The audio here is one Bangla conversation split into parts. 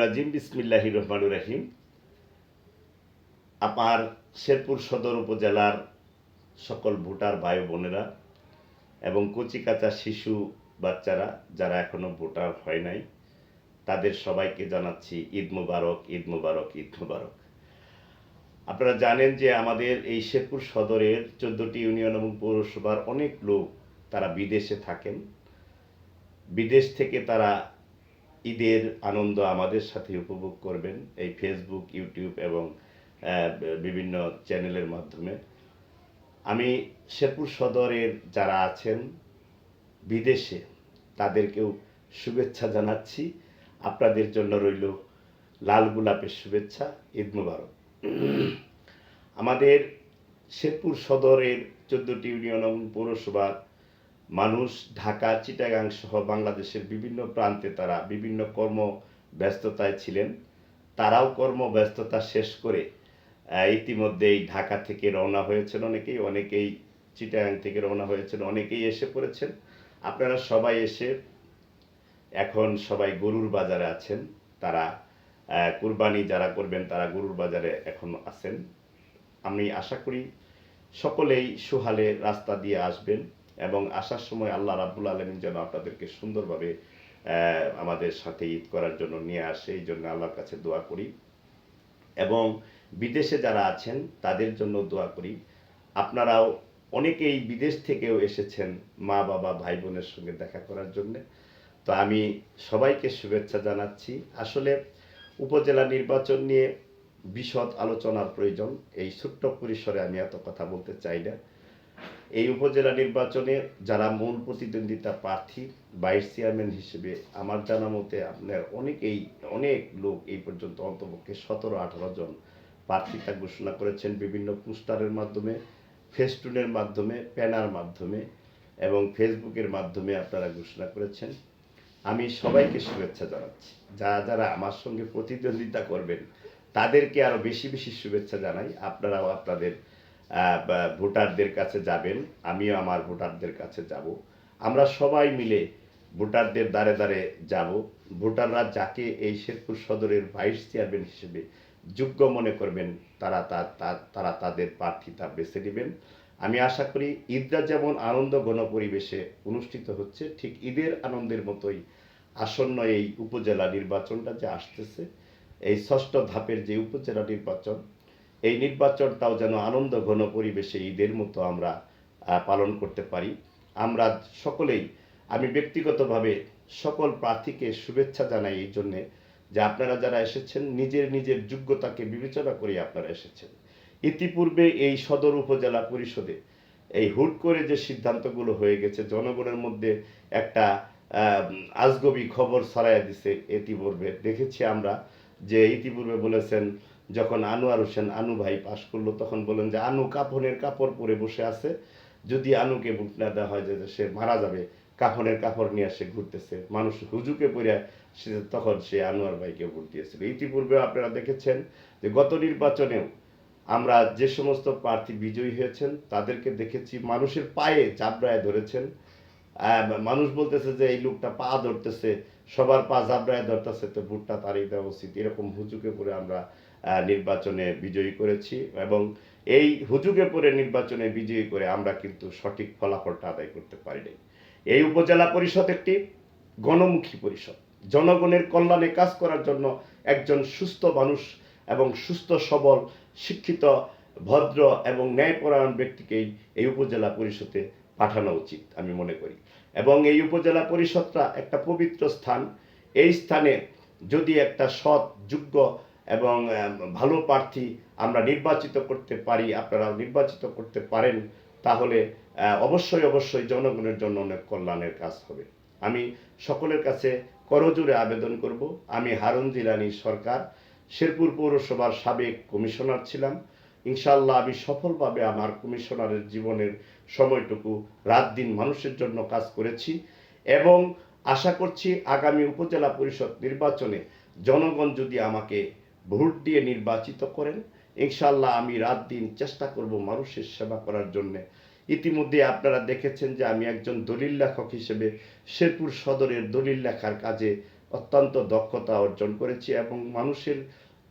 রাজিম, বিসমিল্লাহির রহমানির রহিম। আমার শেরপুর সদর উপজেলার সকল ভোটার ভাই বোনেরা এবং কচিকাচা শিশু বাচ্চারা যারা এখনও ভোটার হয় নাই, তাদের সবাইকে জানাচ্ছি ঈদ মুবারক ঈদ মুবারক ঈদ মুবারক। আপনারা জানেন যে আমাদের এই শেরপুর সদরের চোদ্দটি ইউনিয়ন এবং পৌরসভার অনেক লোক তারা বিদেশে থাকেন। বিদেশ থেকে তারা ঈদের আনন্দ আমাদের সাথে উপভোগ করবেন এই ফেসবুক ইউটিউব এবং বিভিন্ন চ্যানেলের মাধ্যমে। আমি শেরপুর সদরের যারা আছেন বিদেশে, তাদেরকেও শুভেচ্ছা জানাচ্ছি। আপনাদের জন্য রইল লাল গোলাপের শুভেচ্ছা, ঈদ মুবারক। আমাদের শেরপুর সদরের চোদ্দটি ইউনিয়ন এবং পৌরসভার মানুষ ঢাকা, চিটাগাং সহ বাংলাদেশের বিভিন্ন প্রান্তে তারা বিভিন্ন কর্ম ব্যস্ততায় ছিলেন। তারাও কর্ম ব্যস্ততা শেষ করে ইতিমধ্যেই ঢাকা থেকে রওনা হয়েছেন অনেকেই অনেকেই চিটাগাং থেকে রওনা হয়েছেন, অনেকেই এসে পড়েছেন। আপনারা সবাই এসে এখন সবাই গরুর বাজারে আছেন। তারা কুরবানি যারা করবেন তারা গরুর বাজারে এখন আছেন। আমি আশা করি সকলেই সুহালে রাস্তা দিয়ে আসবেন। এবং আসার সময় আল্লাহ রাব্বুল আলমিন যেন আপনাদেরকে সুন্দরভাবে আমাদের সাথে ঈদ করার জন্য নিয়ে আসে, এই জন্য আল্লাহর কাছে দোয়া করি। এবং বিদেশে যারা আছেন, তাদের জন্য দোয়া করি। আপনারাও অনেকেই বিদেশ থেকেও এসেছেন মা, বাবা, ভাই বোনের সঙ্গে দেখা করার জন্য। তো আমি সবাইকে শুভেচ্ছা জানাচ্ছি। আসলে উপজেলা নির্বাচন নিয়ে বিশদ আলোচনার প্রয়োজন। এই ছোট্ট পরিসরে আমি এত কথা বলতে চাই না। এই উপজেলা নির্বাচনে যারা মূল প্রতিদ্বন্দ্বিতা প্রার্থী, ভাইস চেয়ারম্যান হিসেবে আমার জানা মতে আপনার অনেকেই, অনেক লোক এই পর্যন্ত অন্তপক্ষে সতেরো, আঠারো জন প্রার্থিতা ঘোষণা করেছেন বিভিন্ন পোস্টারের মাধ্যমে, ফেস্টুনের মাধ্যমে প্যানার মাধ্যমে এবং ফেসবুকের মাধ্যমে আপনারা ঘোষণা করেছেন। আমি সবাইকে শুভেচ্ছা জানাচ্ছি। যারা যারা আমার সঙ্গে প্রতিদ্বন্দ্বিতা করবেন, তাদেরকে আরও বেশি বেশি শুভেচ্ছা জানাই। আপনারাও আপনাদের ভোটারদের কাছে যাবেন, আমিও আমার ভোটারদের কাছে যাব। আমরা সবাই মিলে ভোটারদের দ্বারে দ্বারে যাব। ভোটাররা যাকে এই শেরপুর সদরের ভাইস চেয়ারম্যান হিসেবে যোগ্য মনে করবেন, তারা তারা তাদের প্রার্থিতা বেছে নেবেন। আমি আশা করি ঈদরা যেমন আনন্দ ঘন পরিবেশে অনুষ্ঠিত হচ্ছে, ঠিক ঈদের আনন্দের মতোই আসন্ন এই উপজেলা নির্বাচনটা যে আসতেছে, এই ষষ্ঠ ধাপের যে উপজেলা নির্বাচন এই নির্বাচনটাও যেন আনন্দ ঘন পরিবেশে ঈদের মতো আমরা পালন করতে পারি। আমরা সকলেই, আমি ব্যক্তিগতভাবে সকল প্রার্থীকে শুভেচ্ছা জানাই এই জন্যে যে আপনারা যারা এসেছেন, নিজের নিজের যোগ্যতাকে বিবেচনা করে আপনারা এসেছেন। ইতিপূর্বে এই সদর উপজেলা পরিষদে এই হুট করে যে সিদ্ধান্তগুলো হয়ে গেছে, জনগণের মধ্যে একটা আজগবি খবর ছড়াইয়া দিছে ইতিপূর্বে। দেখেছি আমরা যে ইতিপূর্বে বলেছেন যখন আনোয়ার হোসেন, আনু ভাই পাশ করল, তখন বলেন যে, আনু কাফনের কাপড় পরে বসে আছে। যদি আনুকে ভোট না দেওয়া হয় যে সে মারা যাবে, কাফনের কাপড় নিয়ে সে ঘুরতেছে। মানুষ হুজুকে পড়ে সে, তখন সে আনোয়ার ভাইকে ভোট দিয়েছিল। ইতিপূর্বে আপনারা দেখেছেন যে, গত নির্বাচনেও আমরা যে সমস্ত প্রার্থী বিজয়ী হয়েছেন, তাদেরকে দেখেছি মানুষের পায়ে চাপড়ায় ধরেছেন। মানুষ বলতেছে যে, এই লোকটা পা ধরতেছে, সবার পা জাবড়ায় ধরতেছে, তো ভোটটা তারই দেওয়া উচিত। এরকম হুজুকে পরে আমরা নির্বাচনে বিজয়ী করেছি এবং এই হুজুগে পরে নির্বাচনে বিজয়ী করে আমরা কিন্তু সঠিক ফলাফলটা আদায় করতে পারি নাই এই উপজেলা পরিষদ একটি গণমুখী পরিষদ। জনগণের কল্যাণে কাজ করার জন্য একজন সুস্থ মানুষ এবং সুস্থ, সবল, শিক্ষিত, ভদ্র এবং ন্যায়পরায়ণ ব্যক্তিকেই এই উপজেলা পরিষদে পাঠানো উচিত আমি মনে করি। এবং এই উপজেলা পরিষদটা একটা পবিত্র স্থান। এই স্থানে যদি একটা সৎ, যোগ্য এবং ভালো প্রার্থী আমরা নির্বাচিত করতে পারি আপনারা নির্বাচিত করতে পারেন, তাহলে অবশ্যই অবশ্যই জনগণের জন্য অনেক কল্যাণের কাজ হবে। আমি সকলের কাছে করজোরে আবেদন করব। আমি হারুন জিলানি সরকার, শেরপুর পৌরসভার সাবেক কমিশনার ছিলাম। ইনশাল্লাহ আমি সফলভাবে আমার কমিশনারের জীবনের সময়টুকু রাত দিন মানুষের জন্য কাজ করেছি এবং আশা করছি আগামী উপজেলা পরিষদ নির্বাচনে জনগণ যদি আমাকে ভোট দিয়ে নির্বাচিত করেন। ইনশাল্লাহ আমি রাত দিন চেষ্টা করব মানুষের সেবা করার জন্যে। ইতিমধ্যে আপনারা দেখেছেন যে আমি একজন দলিল লেখক হিসেবে শেরপুর সদরের দলিল লেখার কাজে অত্যন্ত দক্ষতা অর্জন করেছি এবং মানুষের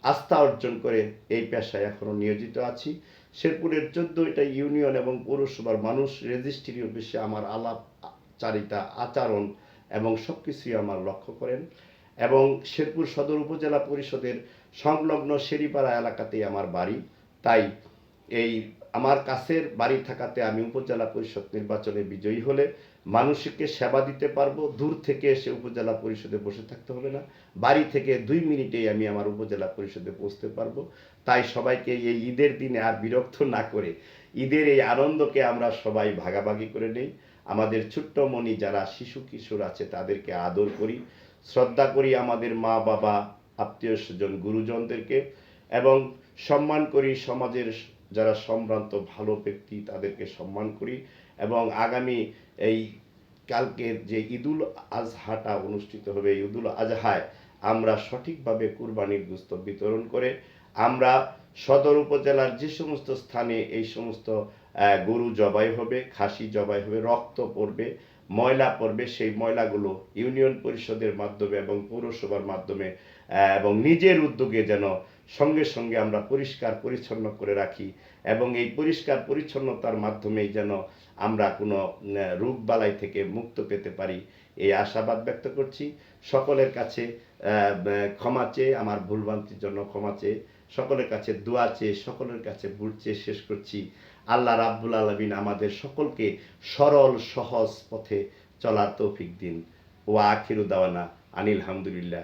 আস্থা অর্জন করে এই পেশায় এখনও নিয়োজিত আছি। শেরপুরের চোদ্দটা ইউনিয়ন এবং পৌরসভার মানুষ রেজিস্ট্রি অফিসে আমার আলাপ, চারিতা, আচরণ এবং সব কিছুই আমার লক্ষ্য করেন এবং শেরপুর সদর উপজেলা পরিষদের সংলগ্ন শেরিপাড়া এলাকাতেই আমার বাড়ি। তাই এই আমার কাছের বাড়ি থাকাতে আমি উপজেলা পরিষদ নির্বাচনে বিজয়ী হলে মানুষকে সেবা দিতে পারব। দূর থেকে এসে উপজেলা পরিষদে বসে থাকতে হবে না। বাড়ি থেকে দুই মিনিটেই আমি আমার উপজেলা পরিষদে পৌঁছতে পারব। তাই সবাইকে এই ঈদের দিনে আর বিরক্ত না করে ঈদের এই আনন্দকে আমরা সবাই ভাগাভাগি করে নেই। আমাদের ছোট্ট মনি যারা শিশু কিশোর আছে তাদেরকে আদর করি। শ্রদ্ধা করি আমাদের মা বাবা আত্মীয় স্বজন, গুরুজনদেরকে এবং সম্মান করি সমাজের যারা সম্ভ্রান্ত, ভালো ব্যক্তি তাদেরকে সম্মান করি এবং আগামী এই কালকের যে ঈদুল আজহাটা অনুষ্ঠিত হবে ঈদুল আজহায় আমরা সঠিকভাবে কুরবানির গুস্ত বিতরণ করে আমরা সদর উপজেলার যে সমস্ত স্থানে এই সমস্ত গরু জবাই হবে, খাসি জবাই হবে, রক্ত পড়বে, ময়লা পড়বে, সেই ময়লাগুলো ইউনিয়ন পরিষদের মাধ্যমে এবং পৌরসভার মাধ্যমে এবং নিজের উদ্যোগে যেন সঙ্গে সঙ্গে আমরা পরিষ্কার পরিচ্ছন্ন করে রাখি এবং এই পরিষ্কার পরিচ্ছন্নতার মাধ্যমেই যেন আমরা কোনো রোগ বালাই থেকে মুক্ত পেতে পারি, এই আশাবাদ ব্যক্ত করছি। সকলের কাছে ক্ষমা চেয়ে, আমার ভুলভ্রান্তির জন্য ক্ষমা চেয়ে, সকলের কাছে দোয়া চেয়ে, সকলের কাছে ভুল চেয়ে শেষ করছি। আল্লাহ রাব্বুল আলমিন আমাদের সকলকে সরল, সহজ পথে চলার তৌফিক দিন। ও আখিরু দাওয়ানা আনিল হামদুলিল্লাহ।